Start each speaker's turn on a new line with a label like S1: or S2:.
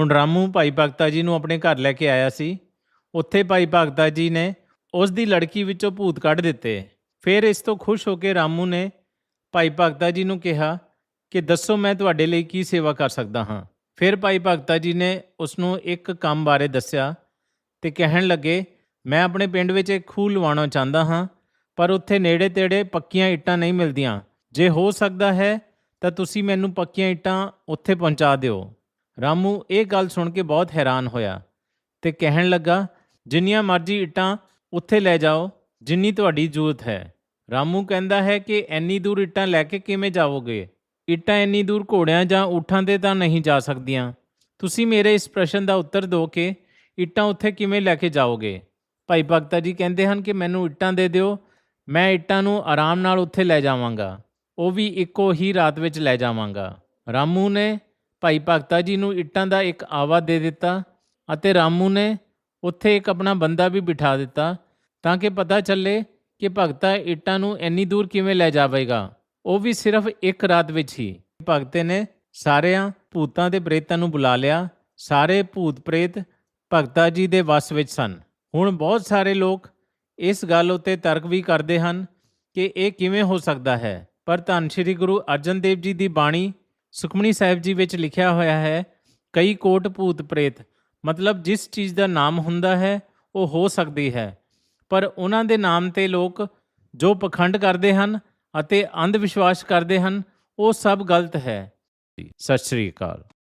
S1: ਹੁਣ ਰਾਮੂ ਭਾਈ ਭਗਤਾ ਜੀ ਨੂੰ ਆਪਣੇ ਘਰ ਲੈ ਕੇ ਆਇਆ ਸੀ। ਉੱਥੇ ਭਾਈ ਭਗਤਾ ਜੀ ਨੇ ਉਸ ਦੀ ਲੜਕੀ ਵਿੱਚੋਂ ਭੂਤ ਕੱਢ ਦਿੱਤੇ। ਫਿਰ ਇਸ ਤੋਂ ਖੁਸ਼ ਹੋ ਕੇ ਰਾਮੂ ਨੇ ਭਾਈ ਭਗਤਾ ਜੀ ਨੂੰ ਕਿਹਾ ਕਿ ਦੱਸੋ ਮੈਂ ਤੁਹਾਡੇ ਲਈ ਕੀ ਸੇਵਾ ਕਰ ਸਕਦਾ ਹਾਂ। ਫਿਰ ਭਾਈ ਭਗਤਾ ਜੀ ਨੇ ਉਸ ਨੂੰ ਇੱਕ ਕੰਮ ਬਾਰੇ ਦੱਸਿਆ ਤੇ ਕਹਿਣ ਲੱਗੇ, ਮੈਂ ਆਪਣੇ ਪਿੰਡ ਵਿੱਚ ਇੱਕ ਖੂਹ ਲਵਾਉਣਾ ਚਾਹੁੰਦਾ ਹਾਂ, ਪਰ ਉੱਥੇ ਨੇੜੇ-ਤੇੜੇ ਪੱਕੀਆਂ ਇੱਟਾਂ ਨਹੀਂ ਮਿਲਦੀਆਂ। ਜੇ ਹੋ ਸਕਦਾ ਹੈ ਤਾਂ ਤੁਸੀਂ ਮੈਨੂੰ ਪੱਕੀਆਂ ਇੱਟਾਂ ਉੱਥੇ ਪਹੁੰਚਾ ਦਿਓ। ਰਾਮੂ ਇਹ ਗੱਲ ਸੁਣ ਕੇ ਬਹੁਤ ਹੈਰਾਨ ਹੋਇਆ ਤੇ ਕਹਿਣ ਲੱਗਾ, ਜਿੰਨੀਆਂ ਮਰਜ਼ੀ ਇੱਟਾਂ ਉੱਥੇ ਲੈ ਜਾਓ, ਜਿੰਨੀ ਤੁਹਾਡੀ ਜ਼ਰੂਰਤ ਹੈ। ਰਾਮੂ ਕਹਿੰਦਾ ਹੈ ਕਿ ਐਨੀ ਦੂਰ ਇੱਟਾਂ ਲੈ ਕੇ ਕਿਵੇਂ ਜਾਵੋਗੇ? ਇੱਟਾਂ ਇੰਨੀ ਦੂਰ ਘੋੜਿਆਂ ਜਾਂ ਊਠਾਂ ਤੇ ਤਾਂ ਨਹੀਂ ਜਾ ਸਕਦੀਆਂ। ਤੁਸੀਂ ਮੇਰੇ ਇਸ ਪ੍ਰਸ਼ਨ ਦਾ ਉੱਤਰ ਦਿਓ ਕਿ ਇੱਟਾਂ ਉੱਥੇ ਕਿਵੇਂ ਲੈ ਕੇ ਜਾਓਗੇ? ਭਾਈ ਭਗਤਾ ਜੀ ਕਹਿੰਦੇ ਹਨ ਕਿ ਮੈਨੂੰ ਇੱਟਾਂ ਦੇ ਦਿਓ, ਮੈਂ ਇੱਟਾਂ ਨੂੰ ਆਰਾਮ ਨਾਲ ਉੱਥੇ ਲੈ ਜਾਵਾਂਗਾ। ਉਹ ਵੀ ਇੱਕੋ ਹੀ ਰਾਤ ਵਿੱਚ ਲੈ ਜਾਵਾਂਗਾ। ਰਾਮੂ ਨੇ ਭਾਈ ਭਗਤਾ ਜੀ ਨੂੰ ਇੱਟਾਂ ਦਾ ਇੱਕ ਆਵਾ ਦੇ ਦਿੱਤਾ ਅਤੇ ਰਾਮੂ ਨੇ ਉੱਥੇ ਇੱਕ ਆਪਣਾ ਬੰਦਾ ਵੀ ਬਿਠਾ ਦਿੱਤਾ ਤਾਂ ਕਿ ਪਤਾ ਚੱਲੇ ਕਿ ਭਗਤਾ ਇੱਟਾਂ ਨੂੰ ਇੰਨੀ ਦੂਰ ਕਿਵੇਂ ਲੈ ਜਾਵੇਗਾ। ਉਹ ਵੀ ਸਿਰਫ ਇੱਕ ਰਾਤ ਵਿੱਚ ਹੀ। ਭਗਤੇ ਨੇ ਸਾਰਿਆਂ ਭੂਤਾਂ ਦੇ ਪ੍ਰੇਤਾਂ ਨੂੰ ਬੁਲਾ ਲਿਆ। ਸਾਰੇ ਭੂਤ ਪ੍ਰੇਤ ਭਗਤਾ ਜੀ ਦੇ ਵਸ ਵਿੱਚ ਸਨ। ਹੁਣ ਬਹੁਤ ਸਾਰੇ ਲੋਕ ਇਸ ਗੱਲ ਉੱਤੇ ਤਰਕ ਵੀ ਕਰਦੇ ਹਨ ਕਿ ਇਹ ਕਿਵੇਂ ਹੋ ਸਕਦਾ ਹੈ। ਪਰ ਧੰਨ ਸ਼੍ਰੀ ਗੁਰੂ ਅਰਜਨ ਦੇਵ ਜੀ ਦੀ ਬਾਣੀ ਸੁਖਮਨੀ ਸਾਹਿਬ ਜੀ ਵਿੱਚ ਲਿਖਿਆ ਹੋਇਆ ਹੈ, ਕਈ ਕੋਟ ਭੂਤ ਪ੍ਰੇਤ। ਮਤਲਬ ਜਿਸ ਚੀਜ਼ ਦਾ ਨਾਮ ਹੁੰਦਾ ਹੈ, ਉਹ ਹੋ ਸਕਦੀ ਹੈ। ਪਰ ਉਹਨਾਂ ਦੇ ਨਾਮ ਤੇ ਲੋਕ ਜੋ ਪਖੰਡ ਕਰਦੇ ਹਨ ਅਤੇ ਅੰਧ ਵਿਸ਼ਵਾਸ ਕਰਦੇ ਹਨ, ਉਹ ਸਭ ਗਲਤ ਹੈ। ਸਤਿ ਸ਼੍ਰੀ ਅਕਾਲ।